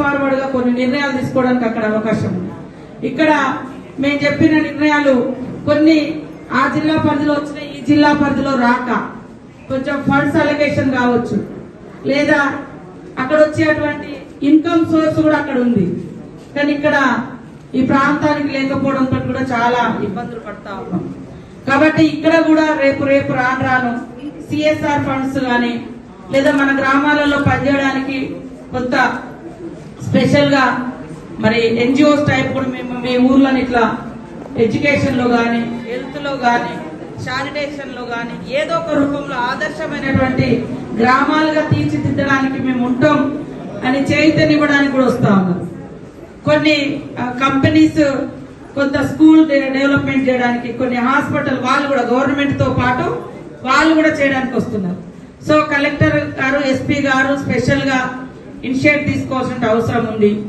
ఫార్వర్డ్గా కొన్ని నిర్ణయాలు తీసుకోవడానికి అక్కడ అవకాశం ఉంది. ఇక్కడ మేము చెప్పిన నిర్ణయాలు కొన్ని ఆ జిల్లా పరిధిలో వచ్చిన ఈ జిల్లా పరిధిలో రాక కొంచెం ఫండ్స్ అలొకేషన్ కావచ్చు. లేదా అక్కడ వచ్చేటువంటి ఇన్కమ్ సోర్స్ కూడా అక్కడ ఉంది. కానీ ఇక్కడ ఈ ప్రాంతానికి లేకపోవడంతో కూడా చాలా ఇబ్బందులు పడతా ఉన్నాం. కాబట్టి ఇక్కడ కూడా రేపు రేపు రాను రాను సిఎస్ఆర్ ఫండ్స్ కానీ లేదా మన గ్రామాలలో పనిచేయడానికి కొంత స్పెషల్గా మరి ఎన్జిఓస్ టైప్ కూడా మేము మీ ఊర్లోని ఇట్లా ఎడ్యుకేషన్లో గాని హెల్త్లో గాని శానిటేషన్లో గాని ఏదో ఒక రూపంలో ఆదర్శమైనటువంటి గ్రామాలుగా తీర్చిదిద్దడానికి మేము ఉంటాం అని చైతన్యవ్వడానికి కూడా వస్తా ఉన్నాం. కొన్ని కంపెనీస్ కొంత స్కూల్ డె- డెవలప్మెంట్ చేయడానికి కొన్ని హాస్పిటల్ వాళ్ళు కూడా గవర్నమెంట్తో పాటు వాళ్ళు కూడా చేయడానికి వస్తున్నారు. సో కలెక్టర్ గారు ఎస్పీ గారు స్పెషల్గా ఇనిషియేట్ తీసుకోవాల్సిన అవసరం ఉంది.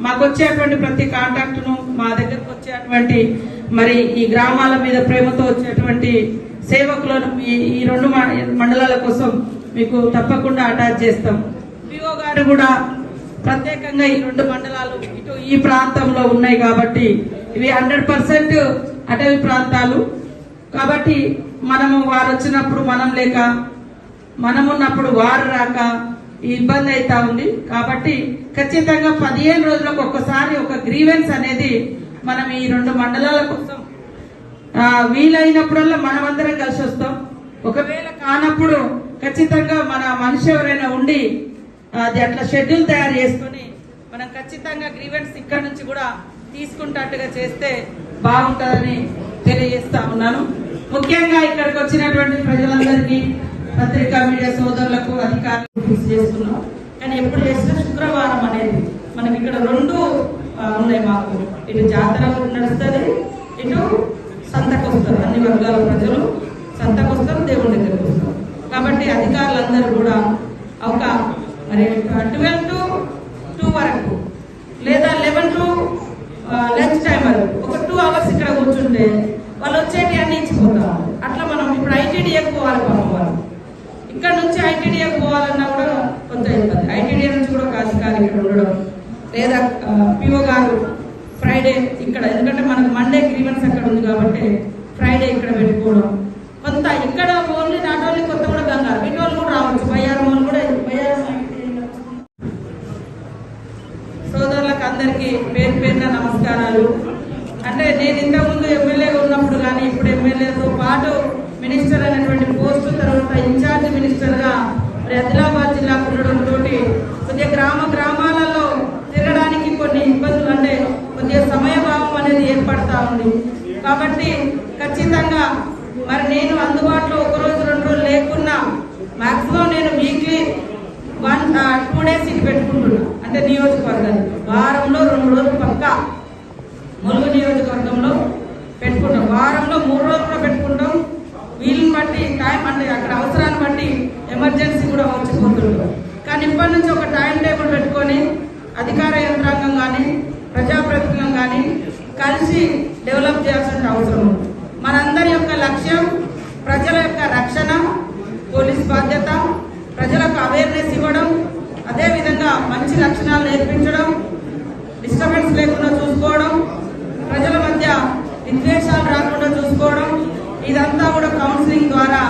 మాకు వచ్చేటువంటి ప్రతి కాంటాక్ట్ను మా దగ్గరకు వచ్చేటువంటి మరి ఈ గ్రామాల మీద ప్రేమతో వచ్చేటువంటి సేవకులను ఈ- ఈ రెండు మ- మండలాల కోసం మీకు తప్పకుండా అటాచ్ చేస్తాం. పిఓ గారు కూడా ప్రత్యేకంగా ఈ రెండు మండలాలు ఇటు ఈ ప్రాంతంలో ఉన్నాయి కాబట్టి ఇవి హండ్రెడ్ పర్సెంట్ అటవీ ప్రాంతాలు. కాబట్టి మనము వారు వచ్చినప్పుడు మనం లేక మనం ఉన్నప్పుడు వారు రాక ఇబ్బంది అవుతా ఉంది. కాబట్టి ఖచ్చితంగా పదిహేను రోజులకు ఒక్కసారి ఒక గ్రీవెన్స్ అనేది మనం ఈ రెండు మండలాల కోసం వీలైనప్పుడల్లా వీలైనప్పుడల్లా మనమందరం కలిసి వస్తాం. ఒకవేళ కానప్పుడు ఖచ్చితంగా మన మనిషి ఎవరైనా ఉండి అది అట్లా షెడ్యూల్ తయారు చేసుకొని మనం ఖచ్చితంగా గ్రీవెన్స్ ఇక్కడ నుంచి కూడా తీసుకుంటట్టుగా చేస్తే బాగుంటుందని తెలియజేస్తా ఉన్నాను. ముఖ్యంగా ఇక్కడికి వచ్చినటువంటి ప్రజలందరికీ పత్రికా మీడియా సోదరులకు అధికారులకు చేస్తున్నాం. కానీ ఎప్పుడు చేసినా శుక్రవారం అనేది మనకి ఇక్కడ రెండు ఉన్నాయి మాకు. ఇటు జాతర నడుస్తుంది ఇటు సంతకు వస్తారు అన్ని వర్గాల ప్రజలు సంతకు వస్తారు దేవుడి దగ్గరకు వస్తారు. కాబట్టి అధికారులందరూ కూడా ఒక మరి ట్వెల్వ్ టు టూ వరకు లేదా లెవెన్ టు లంచ్ టైం వరకు ఒక టూ అవర్స్ ఇక్కడ కూర్చుంటే వాళ్ళు వచ్చేటి అన్ని ఇచ్చిపోతారు. అట్లా మనం ఇప్పుడు ఐటీడీఏకి పోవాలి పాపం వాళ్ళు ఇక్కడ నుంచి ఐటీడీఏకి పోవాలన్నా కూడా కొంత ఇబ్బంది. ఐటీడీఏ నుంచి కూడా ఒక అధికారి ఇక్కడ ఉండడం. లేదా పిఓ గారు ఫ్రైడే ఇక్కడ ఎందుకంటే మనకు మండే గ్రీవెన్స్ అక్కడ ఉంది కాబట్టి ఫ్రైడే ఇక్కడ పెట్టుకోవడం. కొంత ఇక్కడ ఓన్లీ నాట్ ఓన్లీ కొత్త కూడా గంగారు వీటి వాళ్ళు కూడా రావచ్చు. బయ్యారం వాళ్ళు కూడా బయ్యారం సోదరులకు అందరికీ పేరు పేరున నమస్కారాలు. అంటే నేను ఇంతకుముందు ఎమ్మెల్యేగా ఉన్నప్పుడు కానీ ఇప్పుడు ఎమ్మెల్యేతో పాటు ఉంది. కాబట్టి ఖచ్చితంగా మరి నేను అందుబాటులో ఒక రోజు రెండు రోజులు లేకున్నా మాక్సిమం నేను వీక్లీ వన్ టూ డేస్ ఇటు పెట్టుకుంటున్నా. అంటే నియోజకవర్గాన్ని వారంలో రెండు రోజులు పక్క ములుగు నియోజకవర్గంలో పెట్టుకుంటాం. వారంలో మూడు రోజులు కూడా పెట్టుకుంటాం. వీళ్ళని బట్టి టైం అంటే అక్కడ అవసరాన్ని బట్టి ఎమర్జెన్సీ కూడా వచ్చిపోతుంటాం కానీ ఇప్పటి నుంచి ఒక టైం టేబుల్ పెట్టుకొని అధికార యంత్రాంగం కానీ ప్రజాప్రతినిధులం కానీ కలిసి డెవలప్ చేయాల్సిన అవసరం మనందరి యొక్క లక్ష్యం ప్రజల యొక్క రక్షణ పోలీస్ బాధ్యత ప్రజలకు అవేర్నెస్ ఇవ్వడం అదేవిధంగా మంచి లక్షణాలు నేర్పించడం డిస్టర్బెన్స్ లేకుండా చూసుకోవడం ప్రజల మధ్య విద్వేషాలు రాకుండా చూసుకోవడం ఇదంతా కూడా కౌన్సిలింగ్ ద్వారా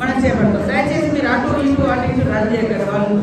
మనం చేపడతాం. దయచేసి మీరు అటు ఇటు అటు ఇటు రన్ వాళ్ళు